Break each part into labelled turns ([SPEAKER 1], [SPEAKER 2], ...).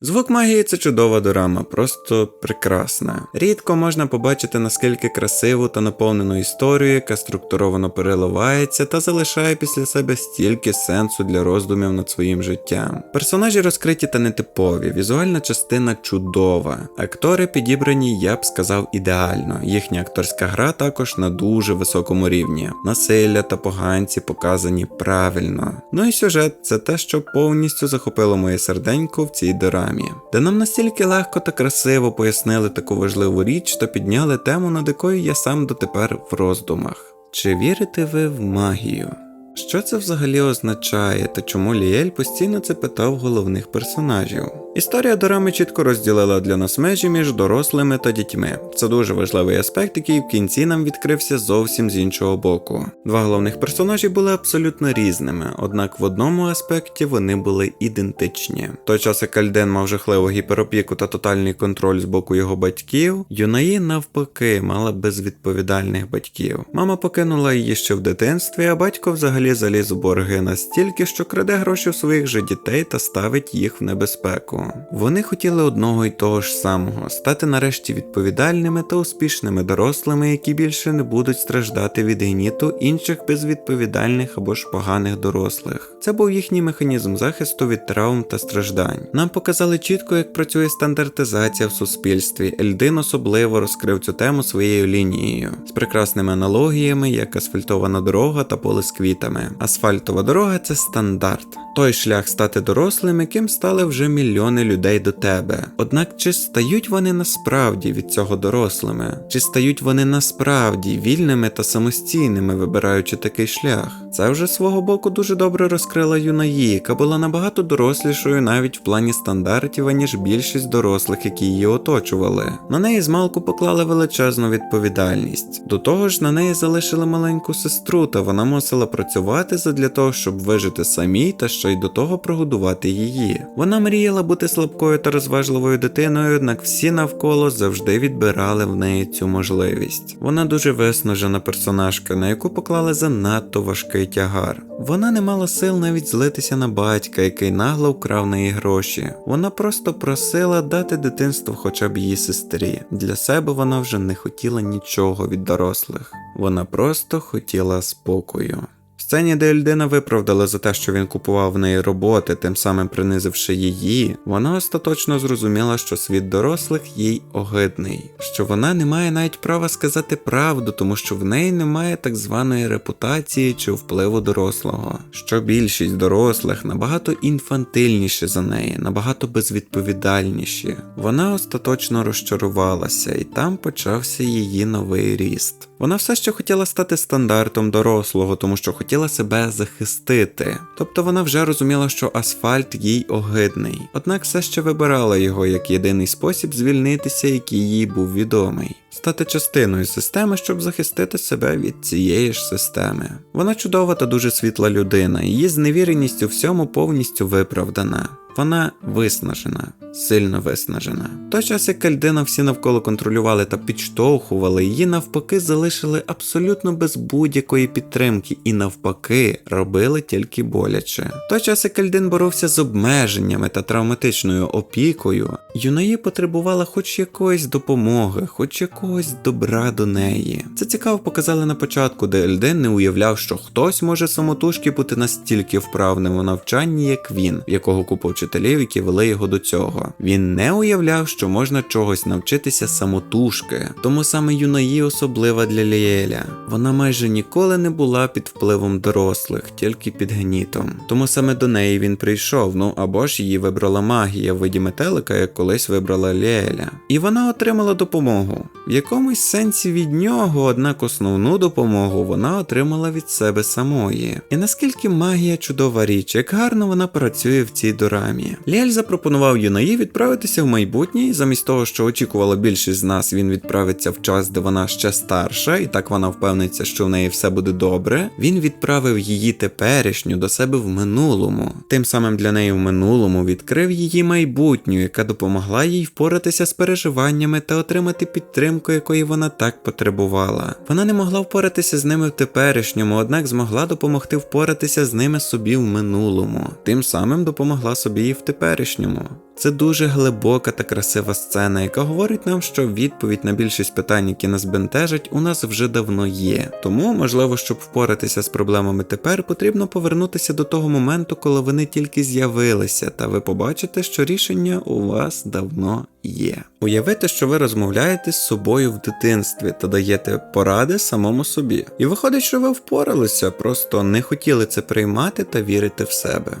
[SPEAKER 1] Звук магії це чудова дорама, просто прекрасна. Рідко можна побачити наскільки красиву та наповнену історію, яка структуровано переливається та залишає після себе стільки сенсу для роздумів над своїм життям. Персонажі розкриті та нетипові, візуальна частина чудова. Актори підібрані, я б сказав, ідеально. Їхня акторська гра також на дуже високому рівні. Насилля та поганці показані правильно. Ну і сюжет це те, що повністю захопило моє серденько в цій дорамі, де нам настільки легко та красиво пояснили таку важливу річ та підняли тему, над якою я сам дотепер в роздумах. Чи вірите ви в магію? Що це взагалі означає та чому Ліель постійно це питав головних персонажів? Історія дорами чітко розділила для нас межі між дорослими та дітьми. Це дуже важливий аспект, який в кінці нам відкрився зовсім з іншого боку. Два головних персонажі були абсолютно різними, однак в одному аспекті вони були ідентичні. В той час як Альден мав жахливу гіперопіку та тотальний контроль з боку його батьків, Юнаї навпаки мала безвідповідальних батьків. Мама покинула її ще в дитинстві, а батько взагалі заліз у борги настільки, що краде гроші у своїх же дітей та ставить їх в небезпеку. Вони хотіли одного й того ж самого стати нарешті відповідальними та успішними дорослими, які більше не будуть страждати від гніту інших безвідповідальних або ж поганих дорослих. Це був їхній механізм захисту від травм та страждань. Нам показали чітко, як працює стандартизація в суспільстві. Ельдин особливо розкрив цю тему своєю лінією з прекрасними аналогіями, як асфальтована дорога та поле з квітами. Асфальтова дорога це стандарт. Той шлях стати дорослим, яким стали вже мільйони людей до тебе. Однак чи стають вони насправді від цього дорослими? Чи стають вони насправді вільними та самостійними, вибираючи такий шлях? Це вже свого боку дуже добре розкрила Юнаї, яка була набагато дорослішою навіть в плані стандартів, аніж більшість дорослих, які її оточували. На неї змалку поклали величезну відповідальність. До того ж, на неї залишили маленьку сестру, та вона мусила працювати задля того, щоб вижити самій та ще й до того прогодувати її. Вона мріяла бути слабкою та розважливою дитиною, однак всі навколо завжди відбирали в неї цю можливість. Вона дуже виснажена персонажка, на яку поклали занадто важкий тягар. Вона не мала сил навіть злитися на батька, який нагло вкрав неї гроші. Вона просто просила дати дитинство хоча б її сестрі. Для себе вона вже не хотіла нічого від дорослих. Вона просто хотіла спокою. Сцені, де Ельдина виправдала за те, що він купував в неї роботи, тим самим принизивши її, вона остаточно зрозуміла, що світ дорослих їй огидний, що вона не має навіть права сказати правду, тому що в неї немає так званої репутації чи впливу дорослого, що більшість дорослих набагато інфантильніші за неї, набагато безвідповідальніші. Вона остаточно розчарувалася, і там почався її новий ріст. Вона все ще хотіла стати стандартом дорослого, тому що хотіла себе захистити. Тобто вона вже розуміла, що асфальт їй огидний, однак все ще вибирала його як єдиний спосіб звільнитися, який їй був відомий. Стати частиною системи, щоб захистити себе від цієї ж системи. Вона чудова та дуже світла людина, її зневіреність у всьому повністю виправдана. Вона виснажена, сильно виснажена. В той час, як Кальдина всі навколо контролювали та підштовхували, її навпаки залишили абсолютно без будь-якої підтримки і навпаки робили тільки боляче. В той час, як Кальдин боровся з обмеженнями та травматичною опікою, Юнаї потребувала хоч якоїсь допомоги, хоч якогось добра до неї. Це цікаво показали на початку, де Ельден не уявляв, що хтось може самотужки бути настільки вправним у навчанні, як він, якого купу вчителів, які вели його до цього. Він не уявляв, що можна чогось навчитися самотужки. Тому саме Юнаї особлива для Ліеля. Вона майже ніколи не була під впливом дорослих, тільки під гнітом. Тому саме до неї він прийшов. Ну або ж її вибрала магія в виді метелика, як колись вибрала Ліеля. І вона отримала допомогу. Якомусь сенсі від нього, однак основну допомогу вона отримала від себе самої. І наскільки магія чудова річ, як гарно вона працює в цій дорамі. Ліель запропонував Юнаї відправитися в майбутнє, і замість того, що очікувала більшість з нас, він відправиться в час, де вона ще старша, і так вона впевниться, що в неї все буде добре. Він відправив її теперішню до себе в минулому. Тим самим для неї в минулому відкрив її майбутню, яка допомогла їй впоратися з переживаннями та отримати підтримку, якої вона так потребувала. Вона не могла впоратися з ними в теперішньому, однак змогла допомогти впоратися з ними собі в минулому. Тим самим допомогла собі і в теперішньому. Це дуже глибока та красива сцена, яка говорить нам, що відповідь на більшість питань, які нас бентежать, у нас вже давно є. Тому, можливо, щоб впоратися з проблемами тепер, потрібно повернутися до того моменту, коли вони тільки з'явилися, та ви побачите, що рішення у вас давно є. Уявити, що ви розмовляєте з собою в дитинстві та даєте поради самому собі. І виходить, що ви впоралися, просто не хотіли це приймати та вірити в себе.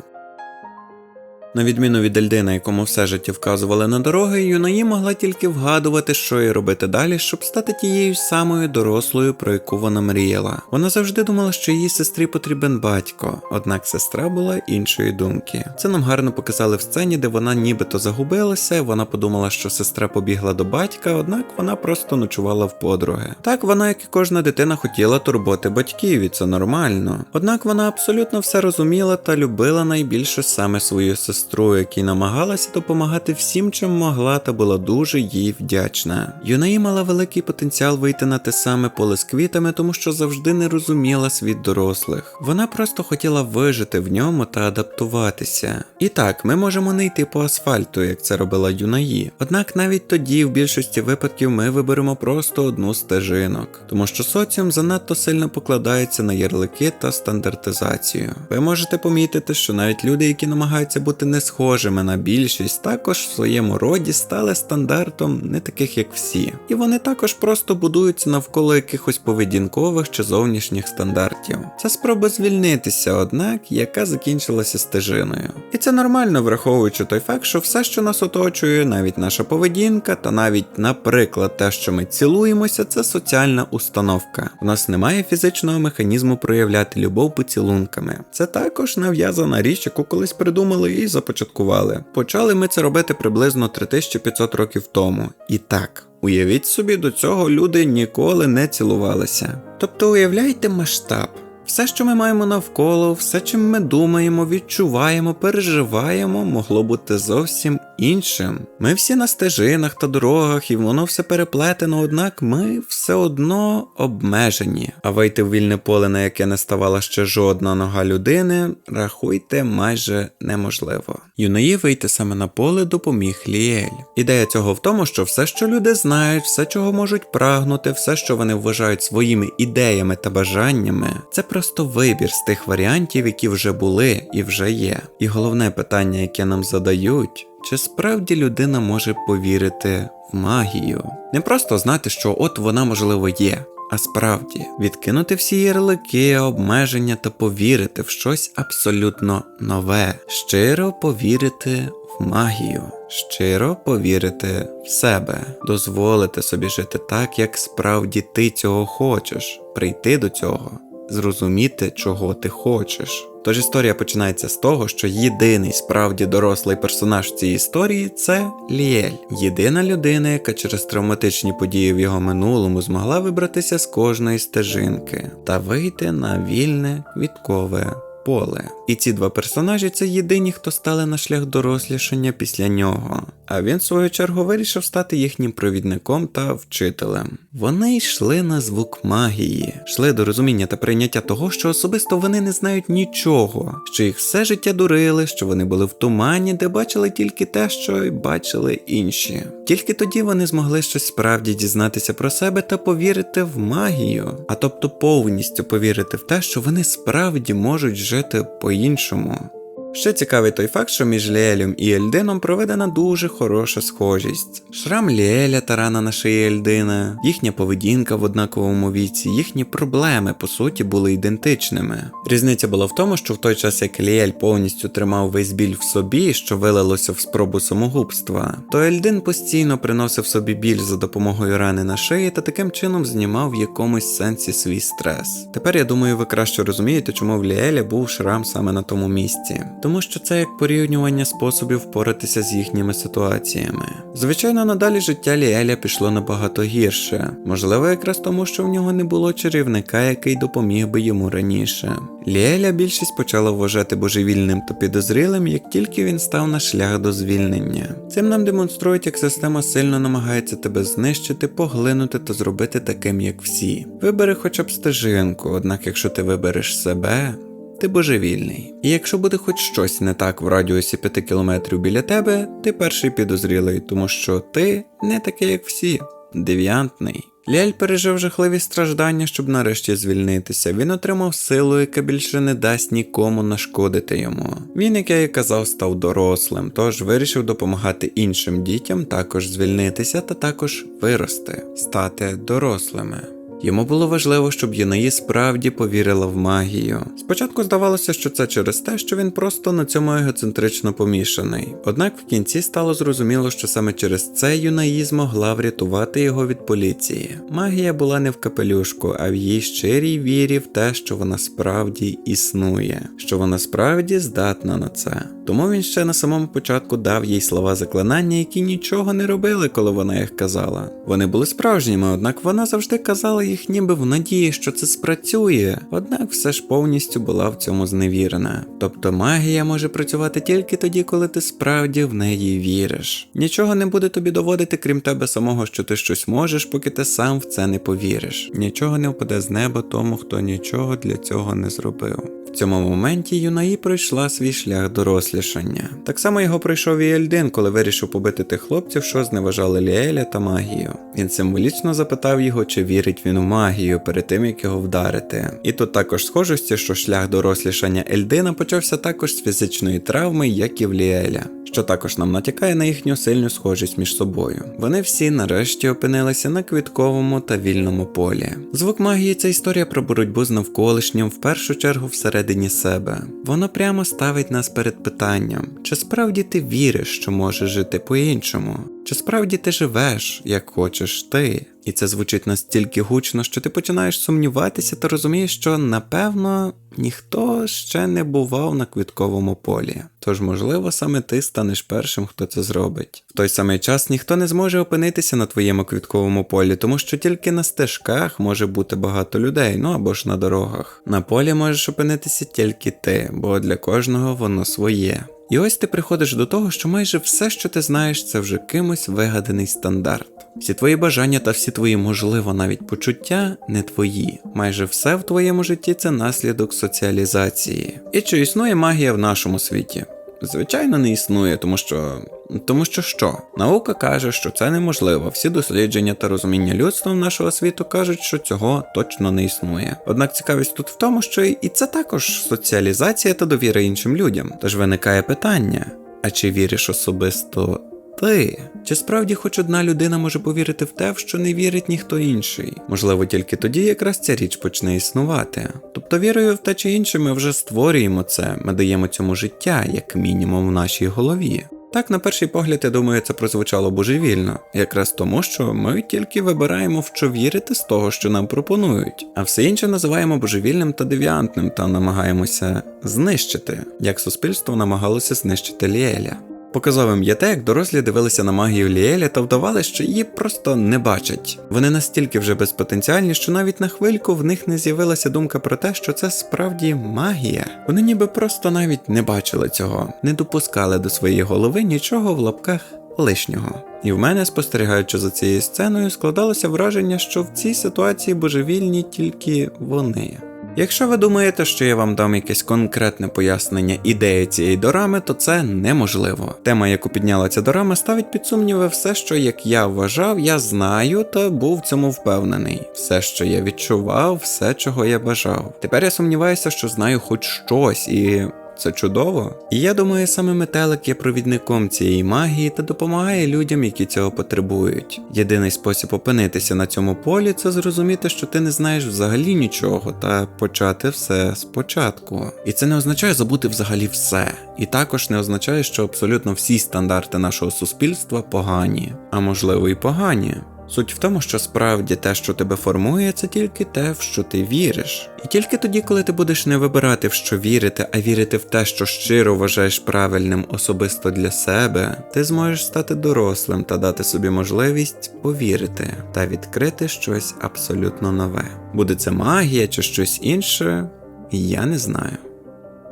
[SPEAKER 1] На відміну від Ельдина, якому все життя вказували на дороги, Юнаї могла тільки вгадувати, що їй робити далі, щоб стати тією самою дорослою, про яку вона мріяла. Вона завжди думала, що її сестрі потрібен батько, однак сестра була іншої думки. Це нам гарно показали в сцені, де вона нібито загубилася. Вона подумала, що сестра побігла до батька, однак вона просто ночувала в подруги. Так вона, як і кожна дитина, хотіла турботи батьків, і це нормально. Однак вона абсолютно все розуміла та любила найбільше саме свою сестру сестру, якій намагалася допомагати всім, чим могла, та була дуже їй вдячна. Юнаї мала великий потенціал вийти на те саме поле з квітами, тому що завжди не розуміла світ дорослих. Вона просто хотіла вижити в ньому та адаптуватися. І так, ми можемо не йти по асфальту, як це робила Юнаї. Однак навіть тоді, в більшості випадків, ми виберемо просто одну стежинок, тому що соціум занадто сильно покладається на ярлики та стандартизацію. Ви можете помітити, що навіть люди, які намагаються бути не схожими на більшість, також в своєму роді стали стандартом не таких, як всі. І вони також просто будуються навколо якихось поведінкових чи зовнішніх стандартів. Це спроба звільнитися, однак, яка закінчилася стежиною. І це нормально, враховуючи той факт, що все, що нас оточує, навіть наша поведінка, та навіть, наприклад, те, що ми цілуємося, це соціальна установка. У нас немає фізичного механізму проявляти любов поцілунками. Це також нав'язана річ, яку колись придумали і започаткували. Почали ми це робити приблизно 3500 років тому. І так. Уявіть собі, до цього люди ніколи не цілувалися. Тобто уявляйте масштаб. Все, що ми маємо навколо, все, чим ми думаємо, відчуваємо, переживаємо, могло бути зовсім іншим. Ми всі на стежинах та дорогах, і воно все переплетено, однак ми все одно обмежені. А вийти в вільне поле, на яке не ставала ще жодна нога людини, рахуйте майже неможливо. Юнаї вийти саме на поле допоміг Ліель. Ідея цього в тому, що все, що люди знають, все, чого можуть прагнути, все, що вони вважають своїми ідеями та бажаннями, це просто вибір з тих варіантів, які вже були і вже є. І головне питання, яке нам задають. Чи справді людина може повірити в магію? Не просто знати, що от вона можливо є, а справді відкинути всі ярлики, обмеження та повірити в щось абсолютно нове, щиро повірити в магію, щиро повірити в себе, дозволити собі жити так, як справді ти цього хочеш, прийти до цього, зрозуміти, чого ти хочеш. Тож історія починається з того, що єдиний справді дорослий персонаж в цій історії це Ліель, єдина людина, яка через травматичні події в його минулому змогла вибратися з кожної стежинки та вийти на вільне квіткове поле. І ці два персонажі це єдині, хто стали на шлях дорослішання після нього. А він, в свою чергу, вирішив стати їхнім провідником та вчителем. Вони йшли на звук магії, йшли до розуміння та прийняття того, що особисто вони не знають нічого, що їх все життя дурили, що вони були в тумані, де бачили тільки те, що й бачили інші. Тільки тоді вони змогли щось справді дізнатися про себе та повірити в магію, а тобто повністю повірити в те, що вони справді можуть жити по-іншому. Ще цікавий той факт, що між Ліелем і Ельдином проведена дуже хороша схожість. Шрам Ліеля та рана на шиї Ельдина, їхня поведінка в однаковому віці, їхні проблеми по суті були ідентичними. Різниця була в тому, що в той час як Ліель повністю тримав весь біль в собі, що вилилося в спробу самогубства, то Ельдин постійно приносив собі біль за допомогою рани на шиї та таким чином знімав в якомусь сенсі свій стрес. Тепер я думаю, ви краще розумієте, чому в Ліеля був шрам саме на тому місці тому що це як порівнювання способів впоратися з їхніми ситуаціями. Звичайно, надалі життя Ліеля пішло набагато гірше, можливо, якраз тому, що в нього не було чарівника, який допоміг би йому раніше. Ліеля більшість почала вважати божевільним та підозрілим, як тільки він став на шлях до звільнення. Цим нам демонструють, як система сильно намагається тебе знищити, поглинути та зробити таким, як всі. Вибери хоча б стежинку, однак якщо ти вибереш себе, ти божевільний. І якщо буде хоч щось не так в радіусі 5 кілометрів біля тебе, ти перший підозрілий, тому що ти не такий, як всі, девіантний. Ляль пережив жахливі страждання, щоб нарешті звільнитися. Він отримав силу, яка більше не дасть нікому нашкодити йому. Він, як я і казав, став дорослим, тож вирішив допомагати іншим дітям також звільнитися та також вирости, стати дорослими. Йому було важливо, щоб Юнаї справді повірила в магію. Спочатку здавалося, що це через те, що він просто на цьому егоцентрично помішаний. Однак в кінці стало зрозуміло, що саме через це Юнаї змогла врятувати його від поліції. Магія була не в капелюшку, а в її щирій вірі в те, що вона справді існує, що вона справді здатна на це. Тому він ще на самому початку дав їй слова заклинання, які нічого не робили, коли вона їх казала. Вони були справжніми, однак вона завжди казала їх ніби в надії, що це спрацює. Однак все ж повністю була в цьому зневірена. Тобто магія може працювати тільки тоді, коли ти справді в неї віриш. Нічого не буде тобі доводити, крім тебе самого, що ти щось можеш, поки ти сам в це не повіриш. Нічого не впаде з неба тому, хто нічого для цього не зробив. Цьому моменті Юнаї пройшла свій шлях дорослішання. Так само його пройшов і Ельдин, коли вирішив побити тих хлопців, що зневажали Ліеля та магію. Він символічно запитав його, чи вірить він у магію перед тим, як його вдарити. І тут також схожості, що шлях дорослішання Ельдина почався також з фізичної травми, як і в Ліеля. Що також нам натякає на їхню сильну схожість між собою. Вони всі нарешті опинилися на квітковому та вільному полі. Звук магії це історія про боротьбу з навколишнім, в першу чергу всередині себе. Воно прямо ставить нас перед питанням, чи справді ти віриш, що можеш жити по-іншому? Чи справді ти живеш, як хочеш ти? І це звучить настільки гучно, що ти починаєш сумніватися та розумієш, що напевно ніхто ще не бував на квітковому полі. Тож, можливо, саме ти станеш першим, хто це зробить. В той самий час ніхто не зможе опинитися на твоєму квітковому полі, тому що тільки на стежках може бути багато людей, ну або ж на дорогах. На полі можеш опинитися тільки ти, бо для кожного воно своє. І ось ти приходиш до того, що майже все, що ти знаєш, це вже кимось вигаданий стандарт. Всі твої бажання та всі твої, можливо, навіть почуття не твої. Майже все в твоєму житті це наслідок соціалізації. І чи існує магія в нашому світі? Звичайно, не існує, тому що. Тому що що? Наука каже, що це неможливо. Всі дослідження та розуміння людства нашого світу кажуть, що цього точно не існує. Однак цікавість тут в тому, що і це також соціалізація та довіра іншим людям. Тож виникає питання: а чи віриш особисто ти? Чи справді хоч одна людина може повірити в те, в що не вірить ніхто інший? Можливо, тільки тоді якраз ця річ почне існувати. Тобто вірою в те чи інше ми вже створюємо це, ми даємо цьому життя, як мінімум в нашій голові. Так, на перший погляд, я думаю, це прозвучало божевільно, якраз тому, що ми тільки вибираємо в що вірити з того, що нам пропонують, а все інше називаємо божевільним та девіантним та намагаємося знищити, як суспільство намагалося знищити Ліеля. Показовим є те, як дорослі дивилися на магію Ліеля та вдавали, що її просто не бачать. Вони настільки вже безпотенціальні, що навіть на хвильку в них не з'явилася думка про те, що це справді магія. Вони ніби просто навіть не бачили цього, не допускали до своєї голови нічого в лапках лишнього. І в мене, спостерігаючи за цією сценою, складалося враження, що в цій ситуації божевільні тільки вони. Якщо ви думаєте, що я вам дам якесь конкретне пояснення ідеї цієї дорами, то це неможливо. Тема, яку підняла ця дорама, ставить під сумніви все, що як я вважав, я знаю та був в цьому впевнений. Все, що я відчував, все, чого я бажав. Тепер я сумніваюся, що знаю хоч щось і. Це чудово. І я думаю, саме метелик є провідником цієї магії та допомагає людям, які цього потребують. Єдиний спосіб опинитися на цьому полі це зрозуміти, що ти не знаєш взагалі нічого, та почати все спочатку. І це не означає забути взагалі все. І також не означає, що абсолютно всі стандарти нашого суспільства погані, а можливо і погані. Суть в тому, що справді те, що тебе формує, це тільки те, в що ти віриш. І тільки тоді, коли ти будеш не вибирати в що вірити, а вірити в те, що щиро вважаєш правильним особисто для себе, ти зможеш стати дорослим та дати собі можливість повірити та відкрити щось абсолютно нове. Буде це магія чи щось інше, я не знаю.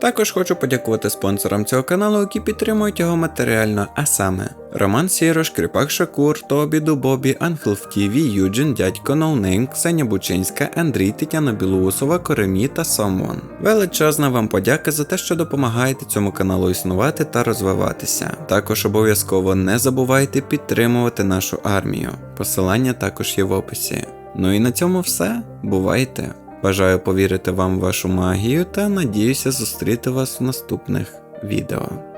[SPEAKER 1] Також хочу подякувати спонсорам цього каналу, які підтримують його матеріально, а саме Роман Сірош, Кріпак Шакур, Тобі Дубобі, Ангел в Тіві, Юджин, Дядько Ноунейм, Ксеня Бучинська, Андрій, Тетяна Білоусова, Коремі та Сомон. Величезна вам подяка за те, що допомагаєте цьому каналу існувати та розвиватися. Також обов'язково не забувайте підтримувати нашу армію. Посилання також є в описі. Ну і на цьому все. Бувайте! Бажаю повірити вам в вашу магію та надіюся зустріти вас в наступних відео.